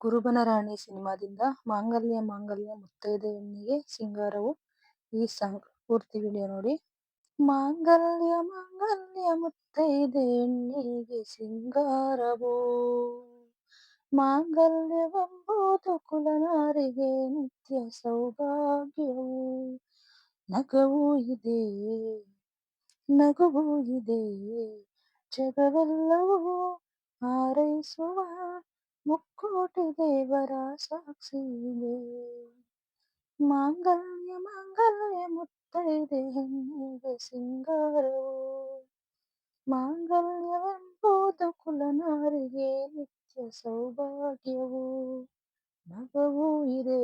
ಕುರುಬನ ರಾಣಿ ಸಿನಿಮಾದಿಂದ ಮಾಂಗಲ್ಯ ಮಾಂಗಲ್ಯ ಮುತ್ತೈದೆ ಸಿಂಗಾರವು ಈ ಸಾಂಗ್ ಪೂರ್ತಿ ವಿಡಿಯೋ ನೋಡಿ. ಮಾಂಗಲ್ಯ ಮಾಂಗಲ್ಯ ಮುತ್ತೈದೆ ಹೆಣ್ಣಿಗೆ ಸಿಂಗಾರವೋ ಮಾಂಗಲ್ಯವೆಂಬುದು ಕುಲನಾರಿಗೆ ನಿತ್ಯ ಸೌಭಾಗ್ಯವು. ನಗವೂ ಇದೆ ನಗುವೂ ಇದೆ ಜಗವೆಲ್ಲವೂ ಹಾರೈಸುವ ಮುಕ್ಕೋಟಿ ದೇವರ ಸಾಕ್ಷಿ ಇದೆ ಮಾಂಗಲ್ಯ ಮಾಂಗಲ್ಯ ಮುತ್ತೈದೆ ಹೆಣ್ಣಿಗೆ ಸಿಂಗಾರವು ಮಾಂಗಲ್ಯವೆಂಬುದು ಕುಲನಾರಿಗೆ ನಿತ್ಯ ಸೌಭಾಗ್ಯವು ನಗವೂ ಇದೆ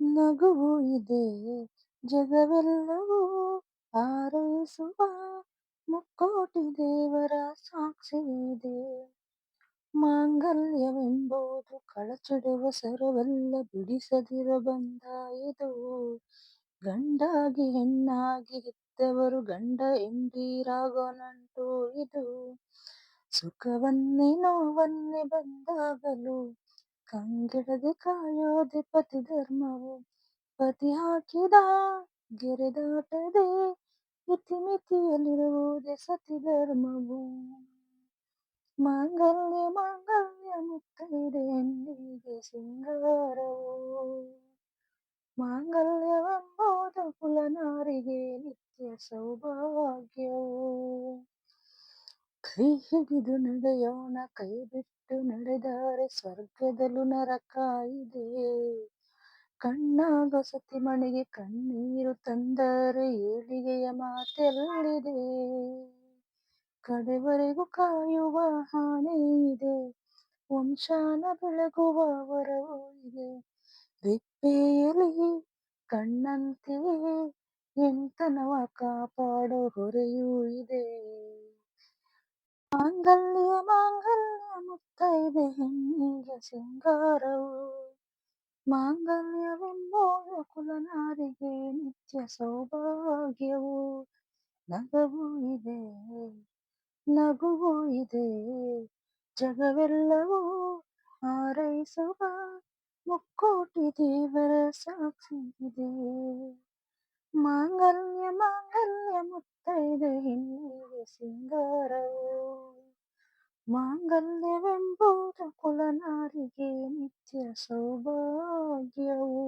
ನಗುವೂ ಇದೆ ಜಗವೆಲ್ಲವೂ ಹಾರೈಸುವ ಮುಕ್ಕೋಟಿ ದೇವರ ಸಾಕ್ಷಿ ಇದೆ ಮಾಂಗಲ್ಯವೆಂಬುದು ಕಳಚಿಡುವ ಸರವಲ್ಲ ಬಿಡಿಸದಿರ ಬಂಧ ಇದು. ಗಂಡಾಗಿ ಹೆಣ್ಣಾಗಿ ಹೆತ್ತವರು ಗಂಡ ಎಂಬೀರಾಗೋನಂಟು ಇದು. ಸುಖವನ್ನೇ ನೋವನ್ನೇ ಬಂದಾಗಲೂ ಕಂಗೆಡದೆ ಕಾಯೋದೆ ಪತಿ ಧರ್ಮವು. ಪತಿ ಹಾಕಿದ ಗೆರೆದಾಟದೆ ಇತಿಮಿತಿಯಲ್ಲಿರುವುದೇ ಸತಿ ಧರ್ಮವು ಮಾಂಗಲ್ಯ ಮಾಂಗಲ್ಯ ಮುತ್ತೈದೆ ಹೆಣ್ಣಿಗೆ ಸಿಂಗಾರವು ಮಾಂಗಲ್ಯವೆಂಬುದು ಕುಲನಾರಿಗೆ ನಿತ್ಯ ಸೌಭಾಗ್ಯವು ಕೈ ಹಿಡಿದು ನಡೆಯೋಣ ಕೈ ಬಿಟ್ಟು ನಡೆದರೆ ಸ್ವರ್ಗದಲ್ಲೂ ನರಕ ಇದೆ ಕಣ್ಣಾಗ ಸತಿ ಮಣಿಗೆ ಕಣ್ಣೀರು ತಂದರೆ ಏಳಿಗೆಯ ಮಾತೆಲ್ಲಿದೆ ಕಡೆವರೆಗೂ ಕಾಯುವ ಹಾಣೆ ಇದೆ ವಂಶಾನ ಬೆಳಗುವ ವರವೂ ಇದೆ ರೆಪ್ಪೆಯಲ್ಲಿ ಕಣ್ಣಂತೆಯೇ ಎಂತನವ ಕಾಪಾಡೋ ಹೊರೆಯೂ ಇದೆ ಮಾಂಗಲ್ಯ ಮಾಂಗಲ್ಯ ಮುತ್ತೈದೆ ಹೆಣ್ಣಿಗೆ ಸಿಂಗಾರವು ಮಾಂಗಲ್ಯವೆಂಬುದು ಕುಲನಾರಿಗೆ ನಿತ್ಯ ಸೌಭಾಗ್ಯವು ನಗವೂ ಇದೆ ನಗುವೂ ಇದೆ ಜಗವೆಲ್ಲವೂ ಹಾರೈಸುವ ಮುಕ್ಕೋಟಿ ದೇವರ ಸಾಕ್ಷಿ ಇದೆ ಮಾಂಗಲ್ಯ ಮಾಂಗಲ್ಯ ಮುತ್ತೈದೆ ಹೆಣ್ಣಿಗೆ ಸಿಂಗಾರವು ಮಾಂಗಲ್ಯವೆಂಬುದು ಕುಲನಾರಿಗೆ ನಿತ್ಯ ಸೌಭಾಗ್ಯವು